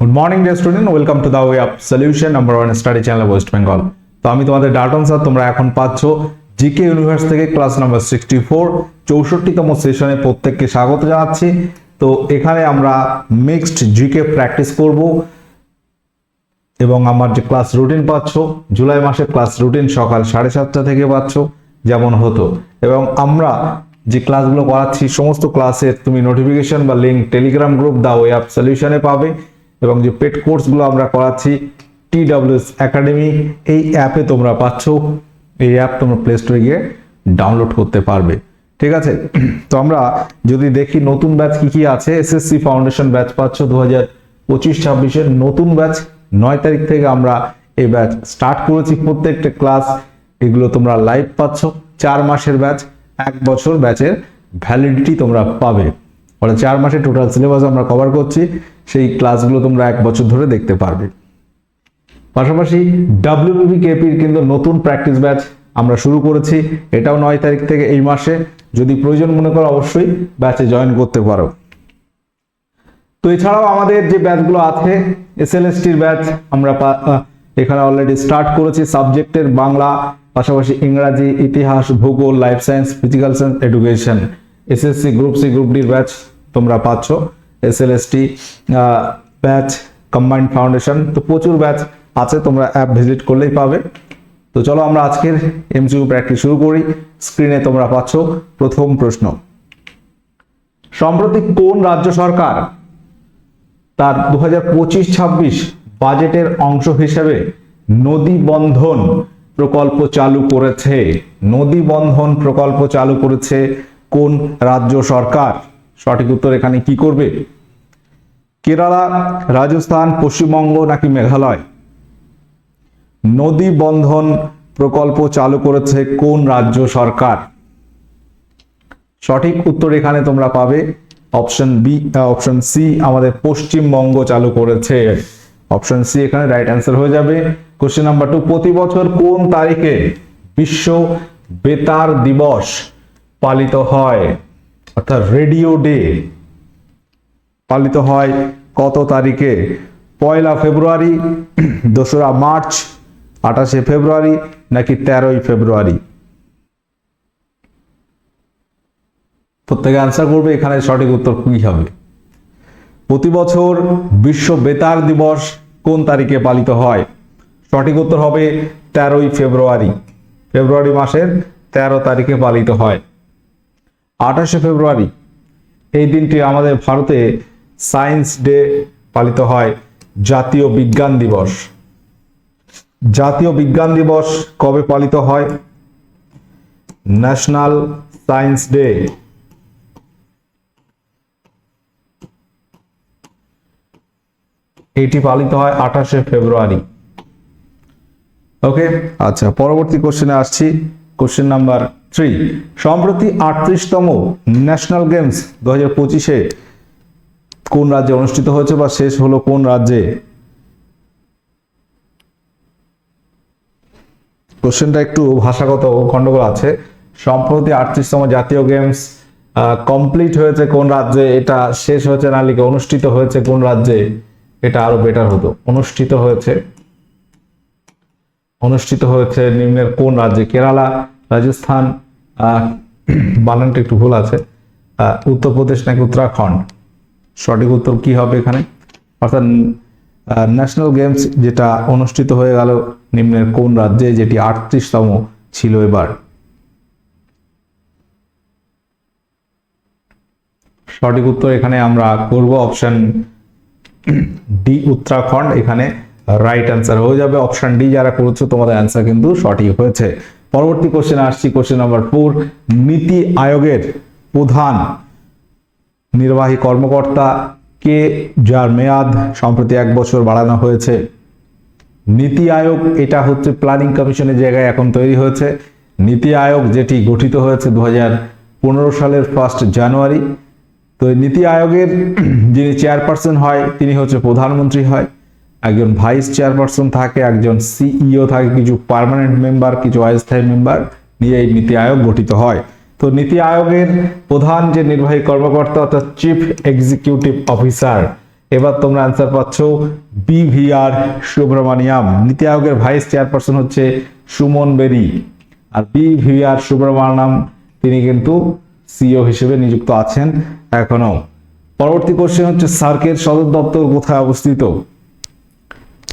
Good morning dear student welcome to the way of solution number one study channel West Bengal তো আমি তোমাদের ডাটন sir তোমরা এখন পাচ্ছ জিকে ইউনিভার্স থেকে ক্লাস নাম্বার সিক্সটি ফোর চৌষট্টিতম সেশনে প্রত্যেককে স্বাগত জানাচ্ছি। তো এখানে আমরা মিক্সড জিকে প্র্যাকটিস করব এবং আমার যে ক্লাস রুটিন পাচ্ছ, জুলাই মাসে ক্লাস রুটিন সকাল সাড়ে সাতটা থেকে পাচ্ছ, যেমন হতো। এবং আমরা যে ক্লাসগুলো করাচ্ছি, সমস্ত ক্লাসের তুমি নোটিফিকেশন বা link Telegram group the way of সলিউশনে পাবে। এবং যে পেড কোর্সগুলো আমরা করাচ্ছি টি ডাব্লিউএস একাডেমি এই অ্যাপে তোমরা পাচ্ছ। এই অ্যাপ তোমরা প্লে স্টোরে গিয়ে ডাউনলোড করতে পারবে। ঠিক আছে? তো আমরা যদি দেখি নতুন ব্যাচ কি কি আছে এসএসসি ফাউন্ডেশন ব্যাচ পাচ্ছ দু হাজার পঁচিশ ছাব্বিশের নতুন ব্যাচ নয় তারিখ থেকে আমরা এই ব্যাচ স্টার্ট করেছি প্রত্যেকটা ক্লাস এগুলো তোমরা লাইভ পাচ্ছ। চার মাসের ব্যাচ এক বছর ব্যাচের ভ্যালিডিটি তোমরা পাবে। ফলে চার মাসে টোটাল সিলেবাস আমরা কভার করছি, সেই ক্লাসগুলো তোমরা এক বছর ধরে দেখতে পারবে। পাশাপাশি ডাব্লিউবিপি কেপির কিন্তু নতুন প্র্যাকটিস ব্যাচ আমরা শুরু করেছি, এটাও নয় তারিখ থেকে এই মাসে। যদি প্রয়োজন মনে করো অবশ্যই ব্যাচে জয়েন করতে পারো। তো এছাড়াও আমাদের যে ব্যাচগুলো আছে এসএলএসটির ব্যাচ আমরা এখানে অলরেডি স্টার্ট করেছি সাবজেক্টের বাংলা, পাশাপাশি ইংরাজি, ইতিহাস, ভূগোল life science physical science education SSC group C group ডির ব্যাচ তোমরা পাচ্ছ। এসএলএসটি ব্যাচ কম্বাইন্ড ফাউন্ডেশন তো প্রচুর ব্যাচ আছে, তোমরা অ্যাপ ভিজিট করলেই পাবে। তো চলো আমরা আজকের এমসিকিউ প্র্যাকটিস শুরু করি। স্ক্রিনে তোমরা পাচ্ছ প্রথম প্রশ্ন। সম্প্রতি কোন রাজ্য সরকার তার দু হাজার বাজেটের অংশ হিসেবে নদী বন্ধন প্রকল্প চালু করেছে? নদী বন্ধন প্রকল্প চালু করেছে কোন রাজ্য সরকার? সঠিক উত্তর এখানে কি করবে? কেরালা, রাজস্থান, পশ্চিমবঙ্গ নাকি মেঘালয়? নদী বন্ধন প্রকল্প চালু করেছে কোন রাজ্য সরকার? সঠিক উত্তর এখানে তোমরা পাবে অপশন বি অপশন সি, আমাদের পশ্চিমবঙ্গ চালু করেছে। অপশন সি এখানে রাইট অ্যান্সার হয়ে যাবে। কোশ্চেন নাম্বার টু প্রতি বছর কোন তারিখে বিশ্ব বেতার দিবস পালিত হয়? অর্থাৎ রেডিও ডে পালিত হয় কত তারিখে? পয়লা ফেব্রুয়ারি, দোসরা মার্চ, আঠাশে ফেব্রুয়ারি নাকি তেরোই ফেব্রুয়ারি? প্রত্যেকে অ্যান্সার করবে, এখানে সঠিক উত্তর কি হবে? প্রতি বছর বিশ্ব বেতার দিবস কোন তারিখে পালিত হয়? সঠিক উত্তর হবে তেরোই ফেব্রুয়ারি। ফেব্রুয়ারি মাসের তেরো তারিখে পালিত হয়। আঠাশে ফেব্রুয়ারি এই দিনটি আমাদের ভারতে সায়েন্স ডে পালিত হয়, জাতীয় বিজ্ঞান দিবস। জাতীয় বিজ্ঞান দিবস কবে পালিত হয়? National science day. এটি পালিত হয় আঠাশে ফেব্রুয়ারি। ওকে? আচ্ছা পরবর্তী কোশ্চেনে আসছি। কোশ্চেন নাম্বার থ্রি সম্প্রতি আটত্রিশতম ন্যাশনাল গেমস দু হাজার পঁচিশে কোন রাজ্যে অনুষ্ঠিত হয়েছে বা শেষ হলো কোন রাজ্যে? কোশ্চেনটা একটু ভাষাগত গন্ডগোল আছে। সম্প্রতি আটত্রিশতম জাতীয় গেমস কমপ্লিট হয়েছে কোন রাজ্যে? এটা শেষ হয়েছে না লিখে অনুষ্ঠিত হয়েছে কোন রাজ্যে? এটা আরও বেটার হতো। অনুষ্ঠিত হয়েছে। অনুষ্ঠিত হয়েছে নিম্নের কোন রাজ্যে? কেরালা রাজস্থান বানানটা একটু ভুল আছে। উত্তরপ্রদেশ নাকি উত্তরাখণ্ড? সঠিক উত্তর কি হবে এখানে? অর্থাৎ ন্যাশনাল গেমস যেটা অনুষ্ঠিত হয়ে গেল নিম্নের কোন রাজ্যে, যেটি আটত্রিশতম ছিল এবার? সঠিক উত্তর এখানে আমরা করব। Option D Uttarakhand. এখানে রাইট অ্যান্সার হয়ে যাবে। অপশন ডি যারা করেছ, তোমাদের অ্যান্সার কিন্তু সঠিক হয়েছে। পরবর্তী কোশ্চেন আসছি কোশ্চেন নাম্বার ফোর নীতি আয়োগের প্রধান নির্বাহী কর্মকর্তা কে যার মেয়াদ সম্প্রতি এক বছর বাড়ানো হয়েছে? নীতি আয়োগ, এটা হচ্ছে প্ল্যানিং কমিশনের জায়গায় এখন তৈরি হয়েছে। নীতি আয়োগ যেটি গঠিত হয়েছে দু পনেরো সালের ফার্স্ট জানুয়ারি তো নীতি আয়োগের যিনি চেয়ারপারসন হয়, তিনি হচ্ছে প্রধানমন্ত্রী হয়। একজন ভাইস চেয়ারপারসন থাকে, একজন সিইও থাকে, কিছু পার্মানেন্ট মেম্বার কিছু অস্থায়ী মেম্বার নিয়ে এই নীতি আয়োগ গঠিত হয়। তো নীতি আয়োগের প্রধান যে নির্বাহী কর্মকর্তা অর্থাৎ চিফ এক্সিকিউটিভ অফিসার এবার তোমরা অ্যান্সার পাচ্ছ বিভিআর সুব্রমণিয়াম। নীতি আয়োগের ভাইস চেয়ারপারসন হচ্ছে সুমন বেরি। আর বিভিআর সুব্রমণিয়াম, তিনি কিন্তু সিও হিসেবে নিযুক্ত আছেন এখনও পরবর্তী কোশ্চেন হচ্ছে সার্কের সদর দপ্তর কোথায় অবস্থিত?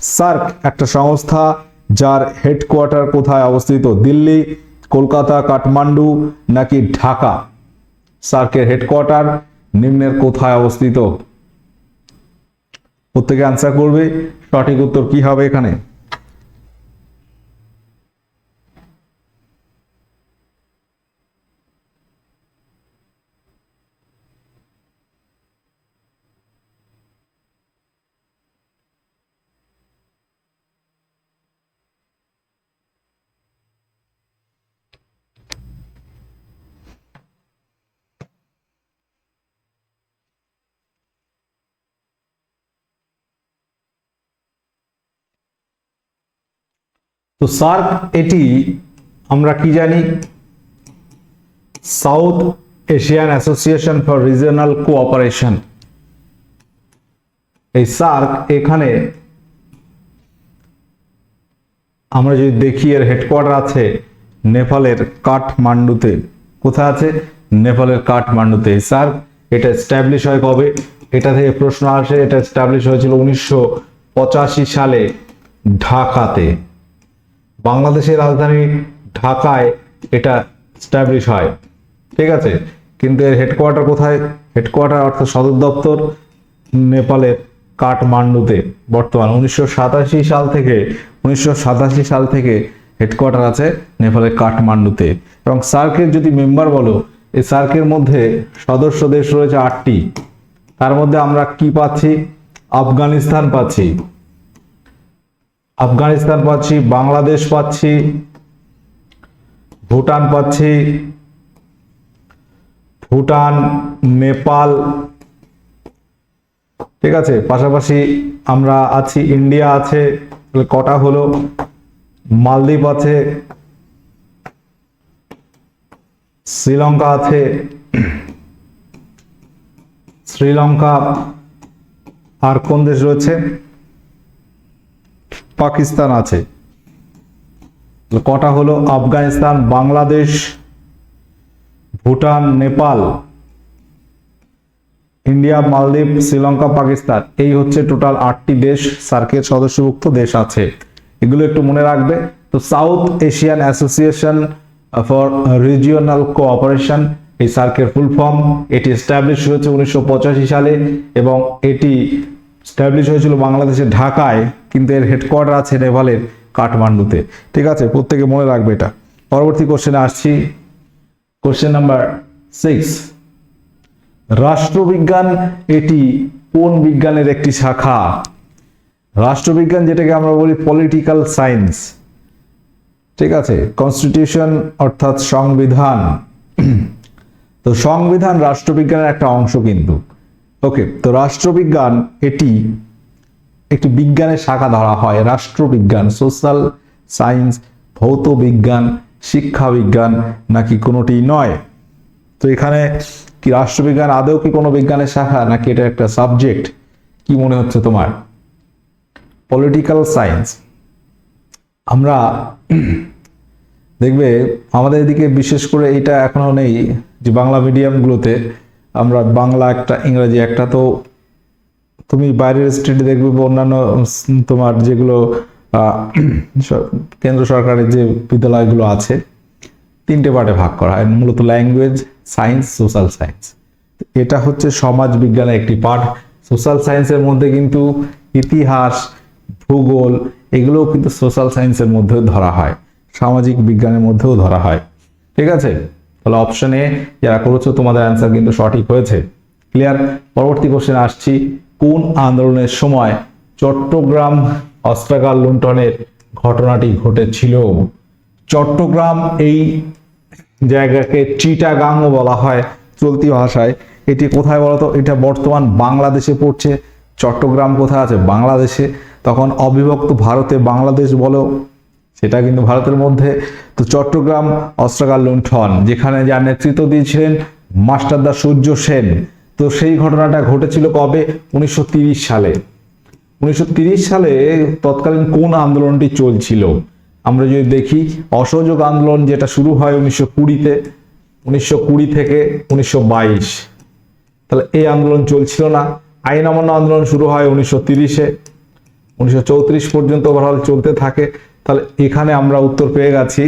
সার্ক, একটা সংস্থা যার হেডকোয়ার্টার কোথায় অবস্থিত? দিল্লি, কলকাতা, কাঠমান্ডু নাকি ঢাকা? সার্কের হেডকোয়ার্টার নিম্নের কোথায় অবস্থিত? প্রত্যেকে আনসার করবে। সঠিক উত্তর কি হবে এখানে? তো সার্ক এটি আমরা কি জানি? South Asian Association for Regional Cooperation. এই সার্ক এখানে আমরা যদি দেখি এর হেডকোয়ার্টার আছে নেপালের কাঠমান্ডুতে। কোথায় আছে? নেপালের কাঠমান্ডুতে। এই সার্ক এটা এস্টাবলিশ হয় কবে? এটা থেকে প্রশ্ন আসে, এটা এস্টাবলিশ হয়েছিল উনিশশো পঁচাশি সালে ঢাকাতে। বাংলাদেশের রাজধানী ঢাকায় এটা স্ট্যাবলিশ হয়। ঠিক আছে? কিন্তু এর হেডকোয়ার্টার কোথায়? হেডকোয়ার্টার অর্থাৎ সদর দপ্তর নেপালের কাঠমান্ডুতে বর্তমান। উনিশশো সাতাশি সাল থেকে, উনিশশো সাতাশি সাল থেকে হেডকোয়ার্টার আছে নেপালের কাঠমান্ডুতে। এবং সার্কের যদি মেম্বার বলো, এই সার্কের মধ্যে সদস্য দেশ রয়েছে আটটি। তার মধ্যে আমরা কি পাচ্ছি? আফগানিস্তান পাচ্ছি। আফগানিস্তান পাচ্ছি, বাংলাদেশ পাচ্ছি, ভুটান পাচ্ছি, ভুটান, নেপাল, ঠিক আছে? পাশাপাশি আমরা আছি, ইন্ডিয়া আছে কটা হলো? মালদ্বীপ আছে, শ্রীলঙ্কা আছে, শ্রীলঙ্কা, আর কোন দেশ রয়েছে? পাকিস্তান আছে। কটা হলো? আফগানিস্তান, বাংলাদেশ, ভুটান, নেপাল, ইন্ডিয়া, মালদ্বীপ, শ্রীলঙ্কা, পাকিস্তান। এই হচ্ছে টোটাল আটটি দেশ, সার্কের সদস্যভুক্ত দেশ আছে। এগুলো একটু মনে রাখবে। তো South Asian Association for Regional Cooperation, এই সার্কের ফুল ফর্ম, এটি এস্টাবলিশ হয়েছে উনিশশো পঁচাশি সালে এবং এটি স্ট্যাবলিশ হয়েছিল বাংলাদেশের ঢাকায়, কিন্তু এর হেডকোয়ার্টার আছে নেপালের কাঠমান্ডুতে। ঠিক আছে? প্রত্যেকে মনে রাখবে এটা। পরবর্তী কোশ্চেনে আসছি। কোশ্চেন নাম্বার সিক্স রাষ্ট্রবিজ্ঞান এটি কোন বিজ্ঞানের একটি শাখা? রাষ্ট্রবিজ্ঞান যেটাকে আমরা বলি পলিটিক্যাল সায়েন্স ঠিক আছে? কনস্টিটিউশন অর্থাৎ সংবিধান। তো সংবিধান রাষ্ট্রবিজ্ঞানের একটা অংশ কিন্তু। ওকে তো রাষ্ট্রবিজ্ঞান এটি একটি বিজ্ঞানের শাখা ধরা হয়, রাষ্ট্রবিজ্ঞান সোশ্যাল সায়েন্স ভৌত বিজ্ঞান শিক্ষা বিজ্ঞান নাকি কোনোটি নয়? তো এখানে কি রাষ্ট্রবিজ্ঞান আদৌ কি কোনো বিজ্ঞানের শাখা নাকি এটা একটা সাবজেক্ট কি মনে হচ্ছে তোমার? পলিটিক্যাল সায়েন্স আমরা দেখবে আমাদের এদিকে বিশেষ করে এটা এখনও নেই যে বাংলা মিডিয়ামগুলোতে আমরা বাংলা একটা, ইংরেজি একটা, তো তুমি বাইরের স্টেটে দেখবে অন্যান্য তোমার যেগুলো কেন্দ্র সরকারের যে বিদ্যালয়গুলো আছে, তিনটে পার্টে ভাগ করা হয়। মূলত ল্যাঙ্গুয়েজ সায়েন্স সোশ্যাল সায়েন্স এটা হচ্ছে সমাজ বিজ্ঞানের একটি পার্ট সোশ্যাল সায়েন্সের মধ্যে কিন্তু ইতিহাস, ভূগোল, এগুলোও কিন্তু সোশ্যাল সায়েন্সের মধ্যেও ধরা হয়। সামাজিক বিজ্ঞানের মধ্যেও ধরা হয়। ঠিক আছে? তাহলে অপশনে যারা করেছ, তোমাদের অ্যান্সার কিন্তু সঠিক হয়েছে। ক্লিয়ার পরবর্তী কোশ্চেন আসছি। কোন আন্দোলনের সময় চট্টগ্রাম অস্ত্রাগার লুণ্ঠনের ঘটনাটি ঘটেছিল? চট্টগ্রাম এই জায়গাকে চিটাগাংও বলা হয় চলতি ভাষায়। এটি কোথায় বলতো? এটা বর্তমান বাংলাদেশে পড়ছে। চট্টগ্রাম কোথায় আছে? বাংলাদেশে। তখন অবিভক্ত ভারতে বাংলাদেশ বলো সেটা কিন্তু ভারতের মধ্যে। তো চট্টগ্রাম অস্ত্রাগার লুণ্ঠন যেখানে যার নেতৃত্ব দিয়েছিলেন মাস্টারদা সূর্য সেন। তো সেই ঘটনাটা ঘটেছিল কবে? উনিশশো সালে। উনিশশো সালে তৎকালীন কোন আন্দোলনটি চলছিল? আমরা যদি দেখি, অসহযোগ আন্দোলন যেটা শুরু হয় উনিশশো কুড়িতে, উনিশশো কুড়ি থেকে উনিশশো বাইশ। তাহলে এই আন্দোলন চলছিল না। আইন অমান্য আন্দোলন শুরু হয় উনিশশো তিরিশে। উনিশশো চৌত্রিশ পর্যন্ত ওভারঅল চলতে থাকে। তাহলে এখানে আমরা উত্তর পেয়ে গেছি।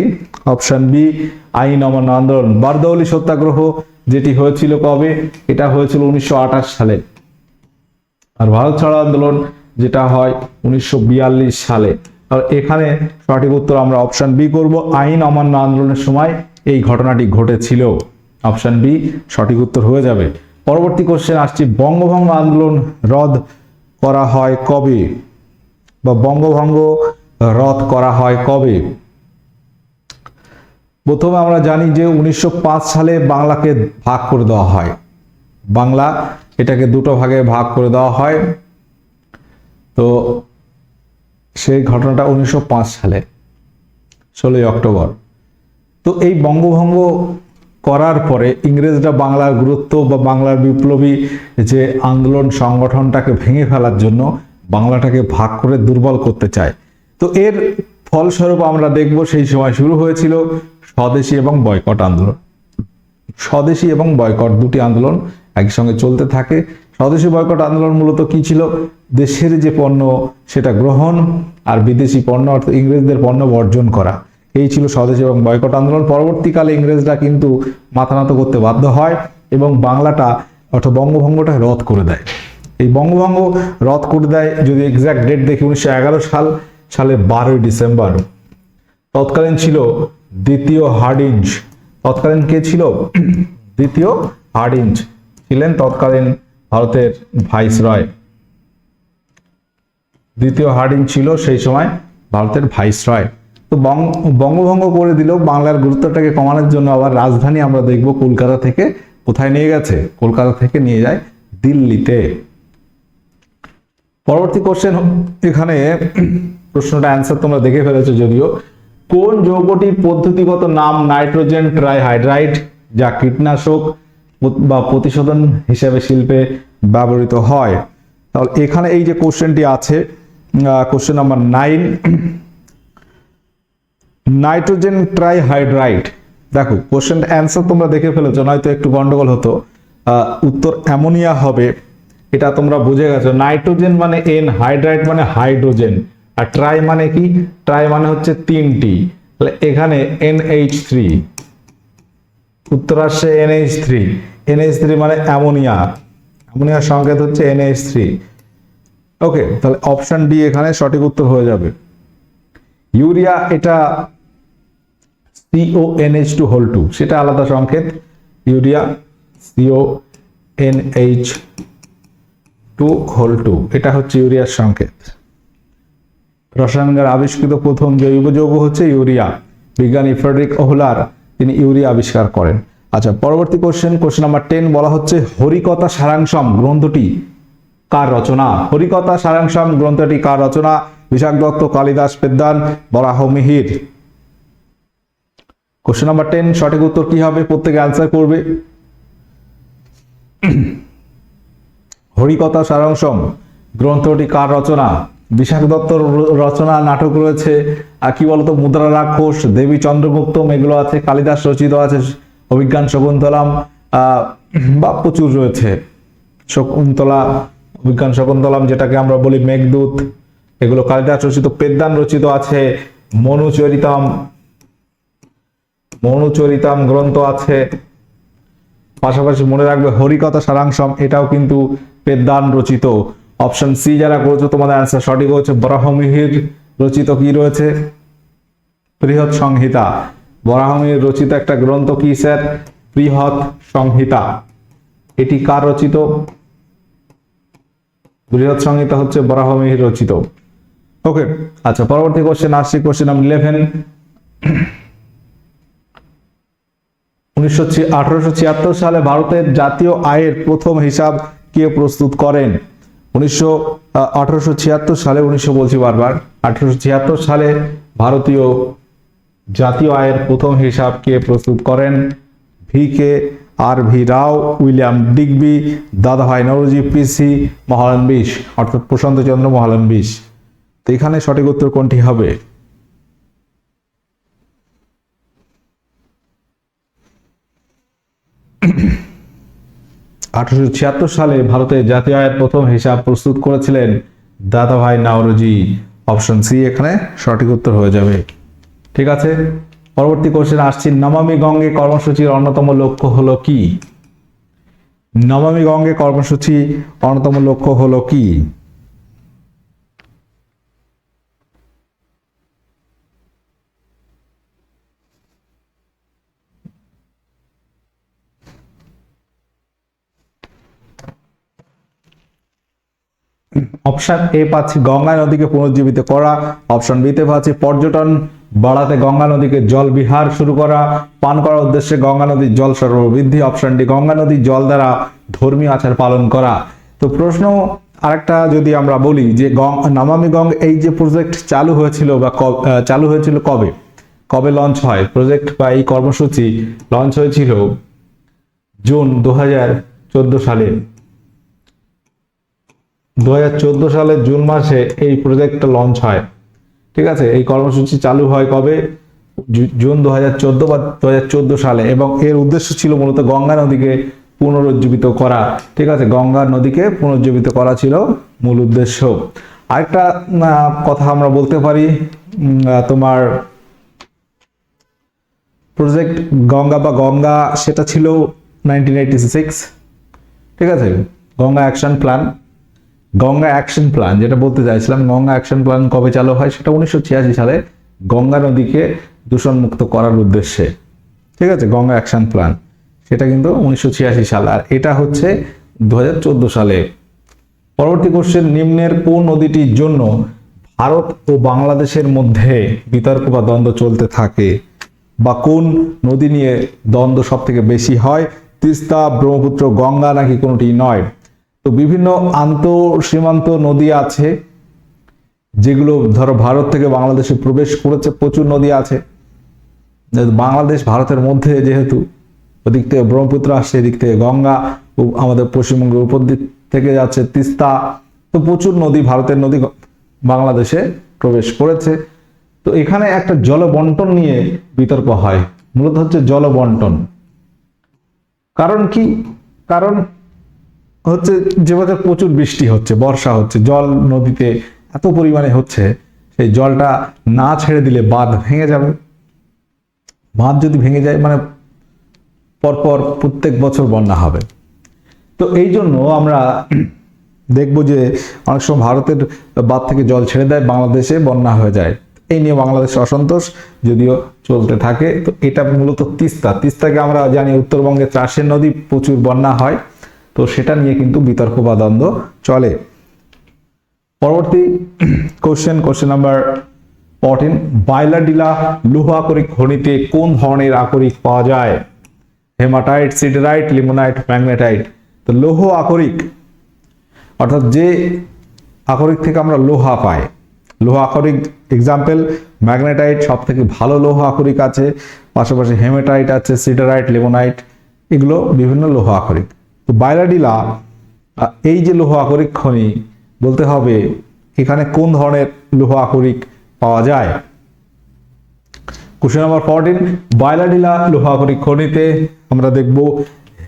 অপশন বি, আইন অমান্য আন্দোলন বারদৌলি সত্যাগ্রহ যেটি হয়েছিল কবে? এটা হয়েছিল উনিশশো আঠাশ সালে। আর ভারত ছাড়ো আন্দোলন যেটা হয় উনিশশো বিয়াল্লিশ সালে। এখানে সঠিক উত্তর আমরা অপশন বি করব। আইন অমান্য আন্দোলনের সময় এই ঘটনাটি ঘটেছিল। অপশন বি, সঠিক উত্তর হয়ে যাবে। পরবর্তী কোশ্চেন আসছি, বঙ্গভঙ্গ আন্দোলন রদ করা হয় কবে? বা বঙ্গভঙ্গ রদ করা হয় কবে? প্রথমে আমরা জানি যে উনিশশো পাঁচ সালে বাংলাকে ভাগ করে দেওয়া হয়। বাংলা এটাকে দুটো ভাগে ভাগ করে দেওয়া হয়। তো সেই ঘটনাটা উনিশশো পাঁচ সালে, ষোলোই অক্টোবর। তো এই বঙ্গভঙ্গ করার পরে ইংরেজরা বাংলার গুরুত্ব বা বাংলার বিপ্লবী যে আন্দোলন সংগঠনটাকে ভেঙে ফেলার জন্য বাংলাটাকে ভাগ করে দুর্বল করতে চায়। তো এর ফলস্বরূপ আমরা দেখব সেই সময় শুরু হয়েছিল স্বদেশী এবং বয়কট আন্দোলন। স্বদেশী এবং বয়কট দুটি আন্দোলন একসঙ্গে চলতে থাকে। স্বদেশী বয়কট আন্দোলন মূলত কি ছিল? দেশের যে পণ্য সেটা গ্রহণ আর বিদেশি পণ্য, অর্থাৎ ইংরেজদের পণ্য বর্জন করা। এই ছিল স্বদেশী এবং বয়কট আন্দোলন। পরবর্তীকালে ইংরেজরা কিন্তু মাথা নত করতে বাধ্য হয় এবং বাংলাটা, অর্থাৎ বঙ্গভঙ্গটা রদ করে দেয়। এই বঙ্গভঙ্গ রদ করে দেয় যদি এক্সাক্ট ডেট দেখি, উনিশশো এগারো সাল। সালের বারোই ডিসেম্বর। তৎকালীন ছিল দ্বিতীয় হার্ডিঞ্জ তৎকালীন কে ছিল? দ্বিতীয় হার্ডিঞ্জ ছিলেন তৎকালীন ভারতের ভাইসরয় দ্বিতীয় হার্ডিঞ্জ ছিল সেই সময় ভারতের ভাইসরয় তো বঙ্গ বঙ্গভঙ্গ করে দিল। বাংলার গুরুত্বটাকে কমানোর জন্য আবার রাজধানী আমরা দেখব কলকাতা থেকে কোথায় নিয়ে গেছে। কলকাতা থেকে নিয়ে যায় দিল্লিতে। পরবর্তী কোশ্চেন এখানে প্রশ্নটা অ্যান্সার তোমরা দেখে ফেলেছো যদিও। কোন যৌগটির পদ্ধতিগত নাম নাইট্রোজেন ট্রাইহাইড্রাইড, যা কীটনাশক বা প্রতিশোধন হিসেবে শিল্পে ব্যবহৃত হয়? তাহলে এখানে এই যে কোশ্চেনটি আছে question number nine. Nitrogen trihydride. দেখো, কোশ্চেন অ্যান্সার তোমরা দেখে ফেলেছো, নয়তো একটু গন্ডগোল হতো। উত্তর অ্যামোনিয়া হবে। এটা তোমরা বুঝে গেছো। নাইট্রোজেন মানে এন হাইড্রাইড মানে হাইড্রোজেন। আর ট্রাই মানে কি? ট্রাই মানে হচ্ছে তিনটি। তাহলে এখানে এনএইচ থ্রি উত্তর আসছে এনএইচ থ্রি এনএইচ থ্রি মানে অ্যামোনিয়া। অ্যামোনিয়ার সংকেত হচ্ছে এনএইচ থ্রি ওকে তাহলে অপশন ডি এখানে সঠিক উত্তর হয়ে যাবে। ইউরিয়া এটা CO NH two whole two সেটা আলাদা সংকেত। Urea CO NH two whole two এটা হচ্ছে ইউরিয়ার সংকেত। রসায়নগার আবিষ্কৃত প্রথম জৈব যৌগ হচ্ছে ইউরিয়া। বিজ্ঞানী ফ্রেডরিক ওহলার তিনি ইউরিয়া আবিষ্কার করেন। আচ্ছা পরবর্তী কোশ্চেন কোশ্চেন নাম্বার টেন বলা হচ্ছে হরিকথা সারাংশম গ্রন্থটি কার রচনা? হরিকথা সারাংশম গ্রন্থটি কার রচনা? Vishakh Datta, Kalidas Peddana, Varaha Mihir. Question number ten সঠিক উত্তর কি হবে? প্রত্যেকে অ্যান্সার করবে। হরিকথা সারাংশম গ্রন্থটি কার রচনা? বিশাখ দত্তর রচনা, নাটক রয়েছে। আর কি বলতো, মুদ্রা রাক্ষস, দেবী চন্দ্রগুপ্তম এগুলো আছে, কালিদাস রচিত আছে, অভিজ্ঞান শকুন্তলাম বা প্রচুর রয়েছে। শকুন্তলা, অভিজ্ঞান শকুন্তলাম, যেটাকে আমরা বলি মেঘদূত, এগুলো কালিদাস রচিত, পেদ্দান রচিত আছে মনুচরিতম মনুচরিতাম গ্রন্থ আছে। পাশাপাশি মনে রাখবে হরিকথা সারাংশম, এটাও কিন্তু পেদ্দান রচিত। অপশন সি যারা করেছ, তোমাদের অ্যান্সার সঠিক হচ্ছে বরাহমিহির রচিত কি রয়েছে? বৃহৎ সংহিতা। বরাহমিহির রচিত একটা গ্রন্থ কি, স্যার? বৃহৎ সংহিতা। এটি কার রচিত? বৃহৎ সংহিতা হচ্ছে বরাহমিহির রচিত। ওকে আচ্ছা পরবর্তী কোশ্চেন আসছি কোশ্চেন নাম্বার ইলেভেন উনিশশো আঠারোশো সালে ভারতের জাতীয় আয়ের প্রথম হিসাব কে প্রস্তুত করেন? উনিশশো আঠারোশো ছিয়াত্তর সালে উনিশশো বলছি বারবার, আঠারোশো ছিয়াত্তর সালে ভারতীয় জাতীয় আয়ের প্রথম হিসাব কে প্রস্তুত করেন? V K R V Rao, William Digby, Dadabhai Naoroji PC মহালন বিশ, অর্থাৎ প্রশান্ত চন্দ্র মহালন বিশ। তো এখানে সঠিক উত্তর কোনটি হবে? আঠারোশো ছিয়াত্তর সালে ভারতের জাতীয় আয়ের প্রথম হিসাব প্রস্তুত করেছিলেন দাদাভাই নাওরজি। অপশন সি এখানে সঠিক উত্তর হয়ে যাবে। ঠিক আছে, পরবর্তী কোশ্চেন আসছি। নমামি গঙ্গে কর্মসূচির অন্যতম লক্ষ্য হলো কি? নমামি গঙ্গে কর্মসূচি অন্যতম লক্ষ্য হলো কি? অপশন এ পাচ্ছি গঙ্গা নদীকে পুনর্জীবিত করা। অপশন বিতে পাচ্ছি পর্যটন বাড়াতে গঙ্গা নদীকে জল বিহার শুরু করা। পান করার উদ্দেশ্যে গঙ্গা নদীর জল সরবরাহ বৃদ্ধি অপশন ডি, গঙ্গা নদীর জল দ্বারা ধর্মীয় আচার পালন করা। তো প্রশ্ন আরেকটা যদি আমরা বলি যে গং- নমামি গঙ্গ এই যে প্রজেক্ট চালু হয়েছিল বা চালু হয়েছিল কবে? কবে লঞ্চ হয়? প্রজেক্ট বা এই কর্মসূচি লঞ্চ হয়েছিল জুন দু হাজার চোদ্দ সালে। দু সালের জুন মাসে এই প্রজেক্টটা লঞ্চ হয়। ঠিক আছে? এই কর্মসূচি চালু হয় কবে? জুন দু হাজার চোদ্দ বা দু হাজার চোদ্দ সালে এবং এর উদ্দেশ্য ছিল মূলত গঙ্গা নদীকে পুনরুজ্জীবিত করা। ঠিক আছে? গঙ্গা নদীকে পুনরুজ্জীবিত করা ছিল মূল উদ্দেশ্য। আরেকটা কথা আমরা বলতে পারি তোমার প্রজেক্ট গঙ্গা বা গঙ্গা, সেটা ছিল নাইনটিন ঠিক আছে? Ganga Action Plan. Ganga Action Plan যেটা বলতে চাইছিলাম, গঙ্গা অ্যাকশন প্ল্যান কবে চালু হয় সেটা উনিশশো ছিয়াশি সালে গঙ্গা নদীকে দূষণমুক্ত করার উদ্দেশ্যে। ঠিক আছে? গঙ্গা অ্যাকশন প্ল্যান সেটা কিন্তু উনিশশো সাল। আর এটা হচ্ছে দু হাজার চোদ্দ সালে। পরবর্তী কোশ্চেন নিম্নের কোন নদীটির জন্য ভারত ও বাংলাদেশের মধ্যে বিতর্ক বা দ্বন্দ্ব চলতে থাকে? বা কোন নদী নিয়ে দ্বন্দ্ব সব থেকে বেশি হয়? তিস্তা, ব্রহ্মপুত্র, গঙ্গা নাকি কোনোটি নয়? তো বিভিন্ন আন্ত সীমান্ত নদী আছে, যেগুলো ধরো ভারত থেকে বাংলাদেশে প্রবেশ করেছে, প্রচুর নদী আছে। বাংলাদেশ ভারতের মধ্যে যেহেতু, ওদিক থেকে ব্রহ্মপুত্র আসছে, এদিক থেকে গঙ্গা আমাদের পশ্চিমবঙ্গের উপর দিক থেকে যাচ্ছে তিস্তা। তো প্রচুর নদী ভারতের নদী বাংলাদেশে প্রবেশ করেছে। তো এখানে একটা জল বন্টন নিয়ে বিতর্ক হয়। মূলত হচ্ছে জল বন্টন কারণ কি? কারণ হচ্ছে যে বছর প্রচুর বৃষ্টি হচ্ছে, বর্ষা হচ্ছে, জল নদীতে এত পরিমাণে হচ্ছে, সেই জলটা না ছেড়ে দিলে বাঁধ ভেঙে যাবে। বাঁধ যদি ভেঙে যায় মানে পরপর প্রত্যেক বছর বন্যা হবে। তো এই জন্য আমরা দেখব যে অনেক সময় ভারতের বাঁধ থেকে জল ছেড়ে দেয়, বাংলাদেশে বন্যা হয়ে যায়। এই নিয়ে বাংলাদেশে অসন্তোষ, যদিও চলতে থাকে। তো এটা মূলত তিস্তা। তিস্তাকে আমরা জানি উত্তরবঙ্গে চাষের নদী, প্রচুর বন্যা হয়। তো সেটা নিয়ে কিন্তু বিতর্ক বা দ্বন্দ্ব চলে। পরবর্তী question question number fourteen Bailadila লোহ আকরিক খনিতে কোন ধরনের আকরিক পাওয়া যায়? Hematite, siderite, limonite, magnetite. তো লৌহ আকরিক অর্থাৎ যে আকরিক থেকে আমরা লোহা পাই। লোহা আকরিক এক্সাম্পল ম্যাগনেটাইট সব থেকে ভালো লোহা আকরিক আছে, পাশাপাশি হেমেটাইট আছে, সিডারাইট, লিমোনাইট, এগুলো বিভিন্ন লোহ আকরিক তো বাইলাডিলা আহ, এই যে লোহা আকরিক খনি বলতে হবে এখানে কোন ধরনের লোহা আকরিক পাওয়া যায়? কোশ্চেন নাম্বার ফোরটিন বায়লাডিলা লোহা আকরিক খনিতে আমরা দেখব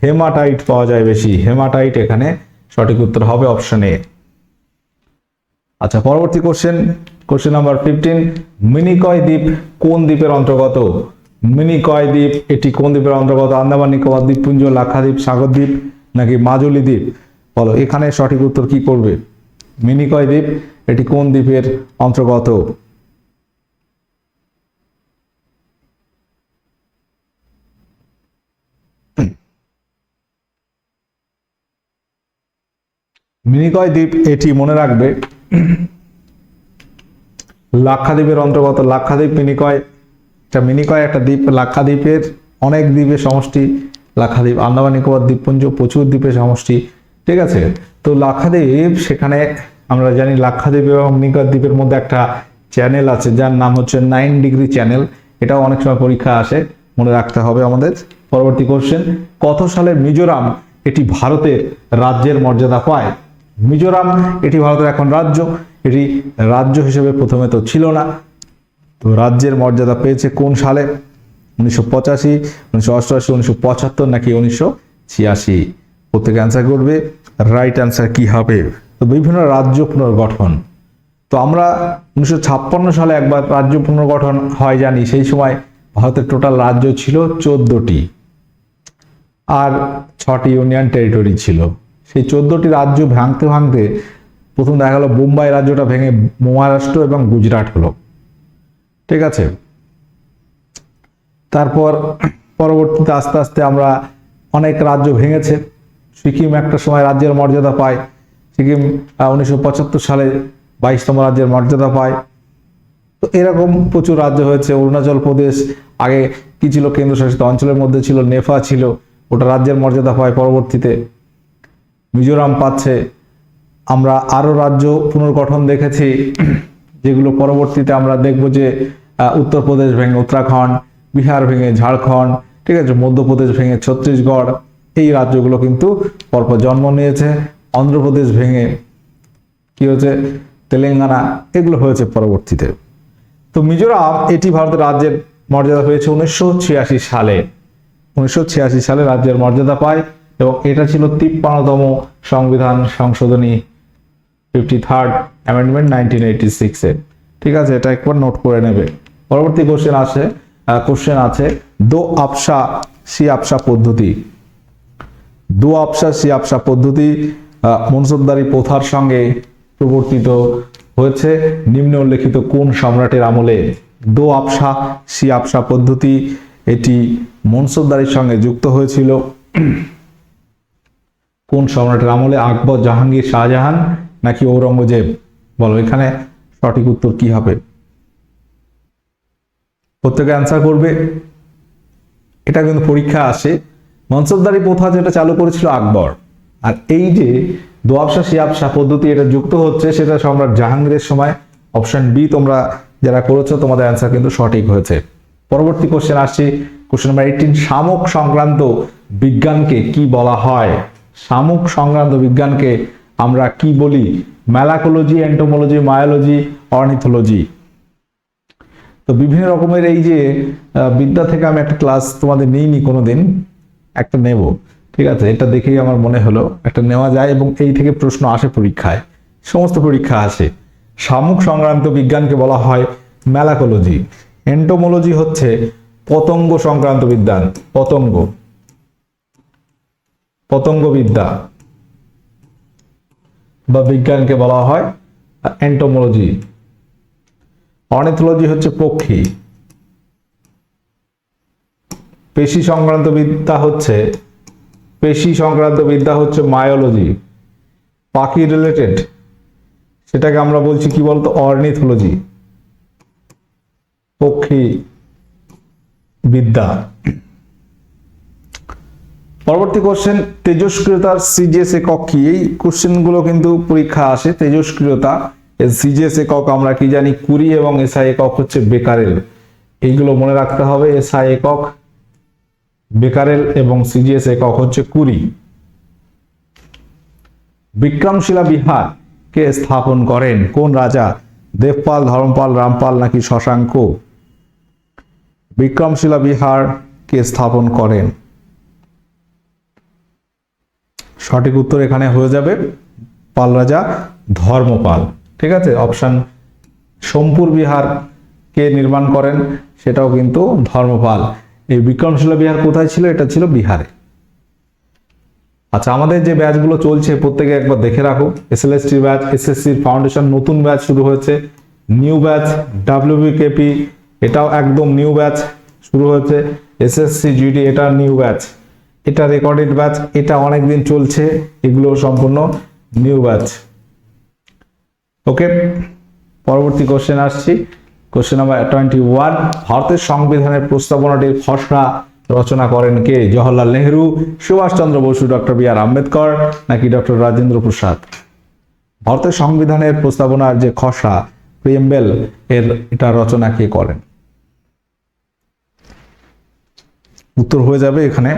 হেমাটাইট পাওয়া যায় বেশি। হেমাটাইট এখানে সঠিক উত্তর হবে অপশন এ আচ্ছা পরবর্তী question question number fifteen Minicoy দ্বীপ কোন দ্বীপের অন্তর্গত? মিনিকয় দ্বীপ এটি কোন দ্বীপের অন্তর্গত? আন্দামান নিকোবর দ্বীপপুঞ্জ লাক্ষাদ্বীপ সাগর দ্বীপ নাকি মাজুলি দ্বীপ? বলো, এখানে সঠিক উত্তর কি করবে? মিনিকয় দ্বীপ, এটি কোন দ্বীপের অন্তর্গত? মিনিকয় দ্বীপ, এটি মনে রাখবে, লাক্ষাদ্বীপের অন্তর্গত। লাক্ষাদ্বীপ, মিনিকয়, একটা মিনিকয়, একটা দ্বীপ। লাক্ষাদ্বীপের অনেক দ্বীপের সমষ্টি লাক্ষাদ্বীপ আন্দামান নিকোবর দ্বীপপুঞ্জ, প্রচুর দ্বীপের সমষ্টি, ঠিক আছে? তো লাক্ষাদ্বীপ সেখানে আমরা জানি লাক্ষাদ্বীপ এবং মিনিকয় দ্বীপের মধ্যে একটা চ্যানেল আছে, যার নাম হচ্ছে নাইন ডিগ্রি চ্যানেল এটাও অনেক সময় পরীক্ষা আসে, মনে রাখতে হবে আমাদের। পরবর্তী কোশ্চেন কত সালে মিজোরাম এটি ভারতের রাজ্যের মর্যাদা পায়? মিজোরাম এটি ভারতের এখন রাজ্য, এটি রাজ্য হিসেবে প্রথমে তো ছিল না। তো রাজ্যের মর্যাদা পেয়েছে কোন সালে? উনিশশো পঁচাশি, উনিশশো অষ্টআশি, উনিশশো পঁচাত্তর নাকি উনিশশো ছিয়াশি? প্রত্যেকে অ্যান্সার করবে রাইট অ্যান্সার কি হবে? তো বিভিন্ন রাজ্য পুনর্গঠন। তো আমরা উনিশশো ছাপ্পান্ন সালে একবার রাজ্য পুনর্গঠন হয় জানি, সেই সময় ভারতের টোটাল রাজ্য ছিল চোদ্দটি। আর ছটি ইউনিয়ন টেরিটরি ছিল। সেই চোদ্দটি রাজ্য ভাঙতে ভাঙতে প্রথম দেখা গেল, বোম্বাই রাজ্যটা ভেঙে মহারাষ্ট্র এবং গুজরাট হলো। ঠিক আছে? তারপর পরবর্তীতে আস্তে আস্তে আমরা অনেক রাজ্য ভেঙেছে। সিকিম একটা সময় রাজ্যের মর্যাদা পায়। সিকিম উনিশশো পঁচাত্তর সালে বাইশতম রাজ্যের মর্যাদা পায়। তো এরকম প্রচুর রাজ্য হয়েছে। অরুণাচল প্রদেশ, আগে কি ছিল কেন্দ্রশাসিত অঞ্চলের মধ্যে ছিল, নেফা ছিল, ওটা রাজ্যের মর্যাদা পায় পরবর্তীতে। মিজোরাম পাচ্ছে। আমরা আরও রাজ্য পুনর্গঠন দেখেছি, যেগুলো পরবর্তীতে আমরা দেখব যে উত্তরপ্রদেশ ভেঙে উত্তরাখণ্ড বিহার ভেঙে ঝাড়খণ্ড, ঠিক আছে, মধ্যপ্রদেশ ভেঙে ছত্তিশগড়, এই রাজ্যগুলো কিন্তু পরপর জন্ম নিয়েছে। অন্ধ্রপ্রদেশ ভেঙে কি হয়েছে? তেলেঙ্গানা, এগুলো হয়েছে পরবর্তীতে। তো মিজোরাম, এটি ভারতের রাজ্যের মর্যাদা পেয়েছে উনিশশো ছিয়াশি সালে। উনিশশো ছিয়াশি সালে রাজ্যের মর্যাদা পায় এবং এটা ছিল তিপ্পান্নতম সংবিধান সংশোধনী, fifty third amendment nineteen eighty সিক্সে। ঠিক আছে, এটা একবার নোট করে নেবে। পরবর্তী কোশ্চেন আছে কোশ্চেন আছে। দো আপসা, সি আপসা পদ্ধতি। দো আপসা, সি আপসা পদ্ধতি মনসবদারি প্রথার সঙ্গে প্রবর্তিত হয়েছে। নিম্ন উল্লেখিত কোন সম্রাটের আমলে দো আপসা, সি আপসা পদ্ধতি, এটি মনসবদারির সঙ্গে যুক্ত হয়েছিল। কোন সম্রাটের আমলে আকবর জাহাঙ্গীর শাহজাহান নাকি ঔরঙ্গজেব? বলো এখানে সঠিক উত্তর কি হবে? প্রত্যেকে অ্যান্সার করবে। এটা কিন্তু পরীক্ষা আসে। মনসবদারি প্রথা যেটা চালু করেছিল আকবর। আর এই যে দোয়াবসা শিয়াবসা পদ্ধতি এটা যুক্ত হচ্ছে, সেটা সম্রাট জাহাঙ্গীরের সময়। অপশন বি তোমরা যারা করেছ, তোমাদের অ্যান্সার কিন্তু সঠিক হয়েছে। পরবর্তী কোশ্চেন আসছি কোশ্চেন নাম্বার এইটিন শামুক সংক্রান্ত বিজ্ঞানকে কি বলা হয়? শামুক সংক্রান্ত বিজ্ঞানকে আমরা কি বলি? ম্যালাকোলজি এন্টোমোলজি মায়োলজি অর্নিথোলজি তো বিভিন্ন রকমের এই যে বিদ্যা থেকে আমি একটা ক্লাস তোমাদের নিইনি কোনোদিন, একটা নেব, ঠিক আছে? এটা দেখেই আমার মনে হলো, একটা নেওয়া যায় এবং এই থেকে প্রশ্ন আসে পরীক্ষায়, সমস্ত পরীক্ষা আসে। শামুক সংক্রান্ত বিজ্ঞানকে বলা হয় ম্যালাকোলজি এন্টোমোলজি হচ্ছে পতঙ্গ সংক্রান্ত বিজ্ঞান পতঙ্গ। পতঙ্গ বিদ্যা বা বিজ্ঞানকে বলা হয় এন্টোমোলজি অর্নিথোলজি হচ্ছে পক্ষী। পেশি সংক্রান্ত বিদ্যা হচ্ছে, পেশি সংক্রান্ত বিদ্যা হচ্ছে মায়োলজি, পাখি রিলেটেড সেটাকে আমরা বলছি কি বলতো? অর্নিথোলজি। পক্ষী বিদ্যা। পরবর্তী কোশ্চেন তেজস্ক্রিয়তার সিজিএস একক কি? এই কোশ্চেনগুলো কিন্তু পরীক্ষা আসে, তেজস্ক্রিয়তা সিজিএস একক আমরা কি জানি? কুড়ি এবং এসআই একক হচ্ছে বেকারেল এইগুলো মনে রাখতে হবে এসআই একক বেকারেল এবং সিজিএস একক হচ্ছে কুড়ি। বিক্রমশিলা বিহার কে স্থাপন করেন কোন রাজা? দেবপাল, ধর্মপাল, রামপাল নাকি শশাঙ্ক? বিক্রমশিলা বিহার কে স্থাপন করেন। সঠিক উত্তর এখানে হয়ে যাবে পাল রাজা ধর্মপাল। ঠিক আছে? অপশন সোমপুর বিহার কে নির্মাণ করেন, সেটাও কিন্তু ধর্মপাল। এই বিক্রমশিলা বিহার কোথায় ছিল? এটা ছিল বিহারে। আচ্ছা আমাদের যে ব্যাচগুলো চলছে, প্রত্যেকে একবার দেখে রাখো। এসএলএসটি ব্যাচ এসএসসি ফাউন্ডেশন নতুন ব্যাচ শুরু হয়েছে। নিউ ব্যাচ ডাব্লিউবিকেপি এটাও একদম নিউ ব্যাচ শুরু হয়েছে। এসএসসি জিডি এটা নিউ ব্যাচ। এটা রেকর্ডেড ব্যাচ, এটা অনেক দিন চলছে, এগুলো সম্পূর্ণ নিউ ব্যাচ। ওকে পরবর্তী কোশ্চেন আসছি। কোশ্চেন নাম্বার টোয়েন্টি ওয়ান ভারতের সংবিধানের প্রস্তাবনাটির খসড়া রচনা করেন কে? Jawaharlal Nehru Subhash Chandra Basu, doctor B R Ambedkar নাকি ডক্টর রাজেন্দ্র প্রসাদ? ভারতের সংবিধানের প্রস্তাবনার যে খসড়া, প্রিয়েম্বেল, এর এটা রচনা কে করেন? উত্তর হয়ে যাবে এখানে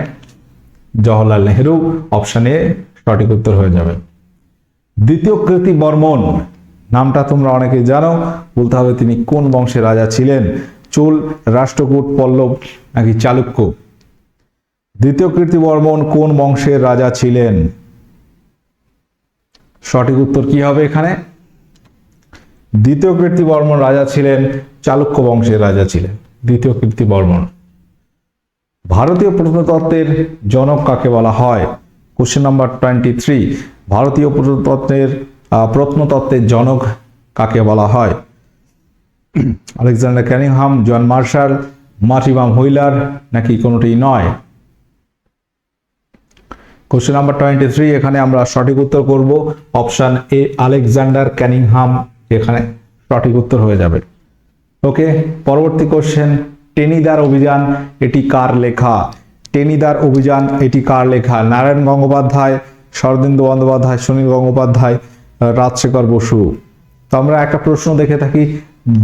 জওহরলাল নেহেরু অপশন সঠিক উত্তর হয়ে যাবে। দ্বিতীয় কৃতি বর্মন নামটা তোমরা অনেকে জানো। বলতে হবে তিনি কোন বংশের রাজা ছিলেন? চোল, রাষ্ট্রকূট, পল্লব নাকি চালুক্য? দ্বিতীয় কীর্তিবর্মন কোন বংশের রাজা ছিলেন? সঠিক উত্তর কি হবে এখানে? দ্বিতীয় কীর্তিবর্মন রাজা ছিলেন, চালুক্য বংশের রাজা ছিলেন। দ্বিতীয় কীর্তিবর্মন ভারতীয় প্রত্নতত্ত্বের জনক কাকে বলা হয়? কোশ্চেন নাম্বার টোয়েন্টি থ্রি ভারতীয় প্রত্নতত্ত্বের প্রত্নতত্ত্বের জনক কাকে বলা হয়? Alexander Cunningham John Marshall Mortimer Wheeler নাকি কোনোটি নয়? কোশ্চেন নাম্বার টোয়েন্টি থ্রি, এখানে আমরা সঠিক উত্তর করব। অপশন এ, আলেকজান্ডার ক্যানিংহাম, এখানে সঠিক উত্তর হয়ে যাবে। ওকে, পরবর্তী কোশ্চেন, টেনিদার অভিযান, এটি কার লেখা? টেনিদার অভিযান, এটি কার লেখা? নারায়ণ গঙ্গোপাধ্যায়, শরদিন্দু বন্দ্যোপাধ্যায়, সুনীল গঙ্গোপাধ্যায় রাজশেখর বসু। তো আমরা একটা প্রশ্ন দেখে থাকি,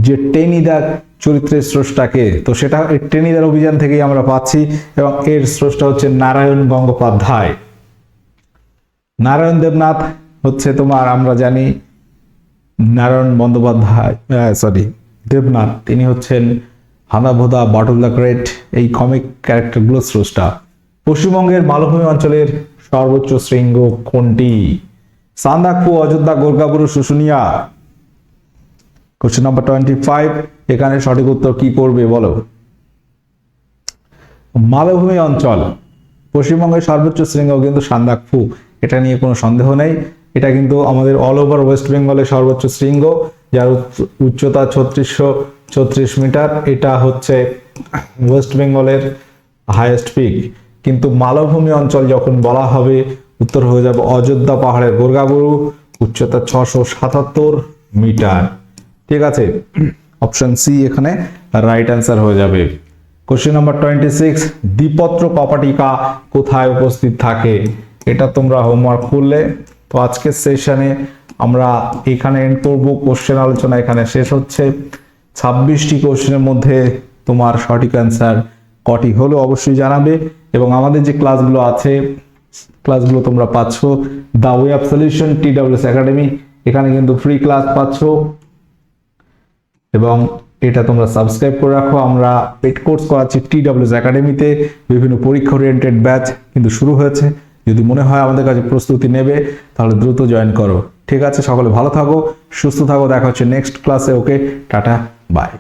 যে টেনিদার চরিত্রের স্রষ্টাকে, তো সেটা টেনিদার অভিযান থেকেই আমরা পাচ্ছি এবং এর স্রষ্টা হচ্ছে নারায়ণ গঙ্গোপাধ্যায়। নারায়ণ দেবনাথ হচ্ছে তোমার, আমরা জানি, নারায়ণ বন্দ্যোপাধ্যায় সরি দেবনাথ। তিনি হচ্ছেন হানাভোদা বাটল দ্য গ্রেট, এই কমিক ক্যারেক্টারগুলোর স্রষ্টা। পশ্চিমবঙ্গের মালভূমি অঞ্চলের সর্বোচ্চ শৃঙ্গ কোনটি? Sandakphu Ayodhya Gorgaburu Susunia. Question number twenty five এখানে সঠিক উত্তর কি করবে বলো? মালভূমি অঞ্চল, পশ্চিমবঙ্গের সর্বোচ্চ শৃঙ্গ কিন্তু সান্দাকফু, এটা নিয়ে কোনো সন্দেহ নেই। এটা কিন্তু আমাদের অল ওভার ওয়েস্ট বেঙ্গলের সর্বোচ্চ শৃঙ্গ, যার উচ্চ- উচ্চতা ছত্রিশশো ছত্রিশ মিটার, এটা হচ্ছে ওয়েস্ট বেঙ্গলের হাইয়েস্ট পিক কিন্তু মালভূমি অঞ্চল যখন বলা হবে উত্তর হয়ে যাবে অযোধ্যা পাহাড়ের গোর্গাবুরু উচ্চতা ছশো সাতাত্তর মিটার। ঠিক আছে? অপশন সি এখানে রাইট অ্যান্সার হয়ে যাবে। কোশ্চেন নাম্বার টোয়েন্টি সিক্স দ্বিপত্র কপাটিকা কোথায় উপস্থিত থাকে? এটা তোমরা হোমওয়ার্ক করলে। তো আজকের সেশনে আমরা এখানে এন্ড করব। কোশ্চেন আলোচনা এখানে শেষ হচ্ছে। ছাব্বিশটি কোশ্চেনের মধ্যে তোমার সঠিক অ্যান্সার কটি হলো অবশ্যই জানাবে। এবং আমাদের যে ক্লাসগুলো আছে ক্লাসগুলো তোমরা পাচ্ছ। The way of solution T WS academy এখানে কিন্তু ফ্রি ক্লাস পাচ্ছ। এবং এটা তোমরা সাবস্ক্রাইব করে রাখো। আমরা পেড কোর্স করাচ্ছি টি ডাব্লিউএস একাডেমিতে বিভিন্ন পরীক্ষা ওরিয়েন্টেড ব্যাচ কিন্তু শুরু হয়েছে। যদি মনে হয় আমাদের কাছে প্রস্তুতি নেবে, তাহলে দ্রুত জয়েন করো। ঠিক আছে, সকলে ভালো থাকো, সুস্থ থাকো, দেখা হচ্ছে নেক্সট ক্লাসে ওকে টাটা বাই